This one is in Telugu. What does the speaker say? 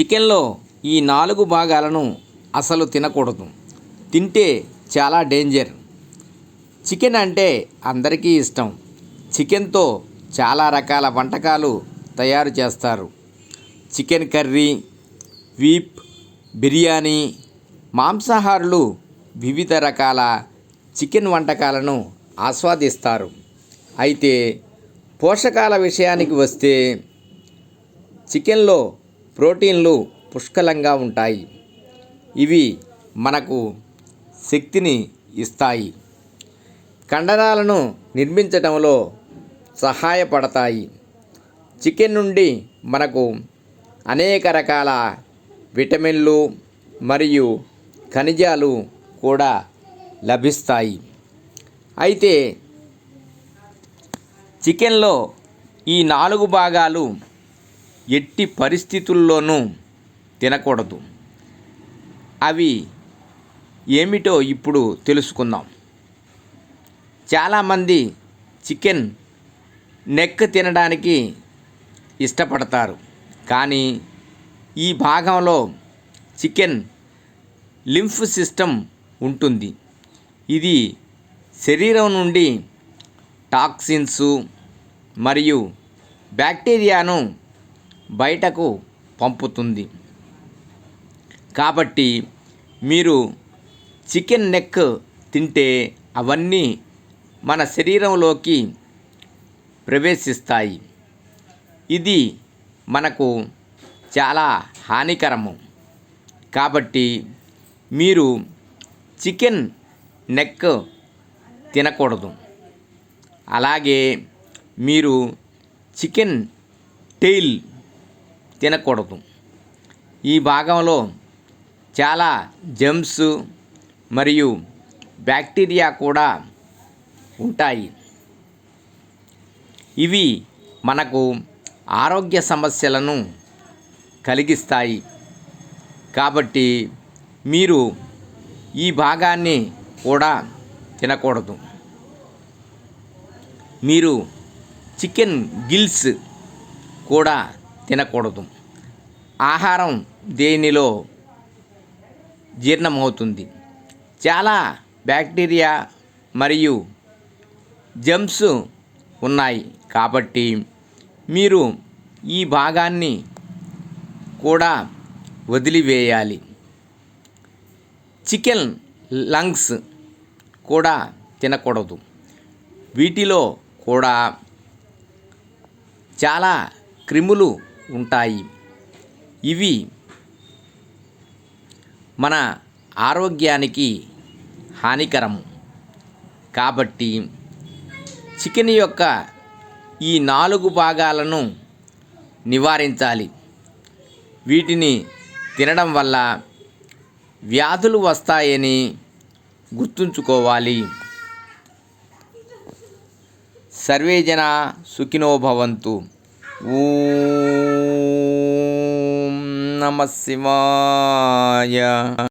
చికెన్లో ఈ నాలుగు భాగాలను అసలు తినకూడదు. తింటే చాలా డేంజర్. చికెన్ అంటే అందరికీ ఇష్టం. చికెన్తో చాలా రకాల వంటకాలు తయారు చేస్తారు. చికెన్ కర్రీ వీప్ బిర్యానీ మాంసాహారులు వివిధ రకాల చికెన్ వంటకాలను ఆస్వాదిస్తారు. అయితే పోషకాల విషయానికి వస్తే చికెన్లో ప్రోటీన్లు పుష్కలంగా ఉంటాయి. ఇవి మనకు శక్తిని ఇస్తాయి. కండరాలను నిర్మించడంలో సహాయపడతాయి. చికెన్ నుండి మనకు అనేక రకాల విటమిన్లు మరియు ఖనిజాలు కూడా లభిస్తాయి. అయితే చికెన్లో ఈ నాలుగు భాగాలు ఎట్టి పరిస్థితుల్లోనూ తినకూడదు. అవి ఏమిటో ఇప్పుడు తెలుసుకుందాం. చాలామంది చికెన్ నెక్ తినడానికి ఇష్టపడతారు. కానీ ఈ భాగంలో చికెన్ లింఫ్ సిస్టమ్ ఉంటుంది. ఇది శరీరం నుండి టాక్సిన్స్ మరియు బ్యాక్టీరియాను బయటకు పంపుతుంది. కాబట్టి మీరు చికెన్ నెక్ తింటే అవన్నీ మన శరీరంలోకి ప్రవేశిస్తాయి. ఇది మనకు చాలా హానికరము. కాబట్టి మీరు చికెన్ నెక్ తినకూడదు. అలాగే మీరు చికెన్ టెయిల్ తినకూడదు. ఈ భాగంలో చాలా జెమ్స్ మరియు బ్యాక్టీరియా కూడా ఉంటాయి. ఇవి మనకు ఆరోగ్య సమస్యలను కలిగిస్తాయి. కాబట్టి మీరు ఈ భాగాన్ని కూడా తినకూడదు. మీరు చికెన్ గిల్స్ కూడా తినకూడదు. ఆహారం దేనిలో జీర్ణమవుతుంది? చాలా బ్యాక్టీరియా మరియు జమ్స్ ఉన్నాయి కాబట్టి మీరు ఈ భాగాన్ని కూడా వదిలివేయాలి. చికెన్ లంగ్స్ కూడా తినకూడదు. వీటిలో కూడా చాలా క్రిములు ఉంటాయి. ఇవి మన ఆరోగ్యానికి హానికరం కాబట్టి చికెన్ యొక్క ఈ నాలుగు భాగాలను నివారించాలి. వీటిని తినడం వల్ల వ్యాధులు వస్తాయని గుర్తుంచుకోవాలి. సర్వేజన సుఖినోభవంతు సుఖినో భవంతు. Om Namah Shivaya.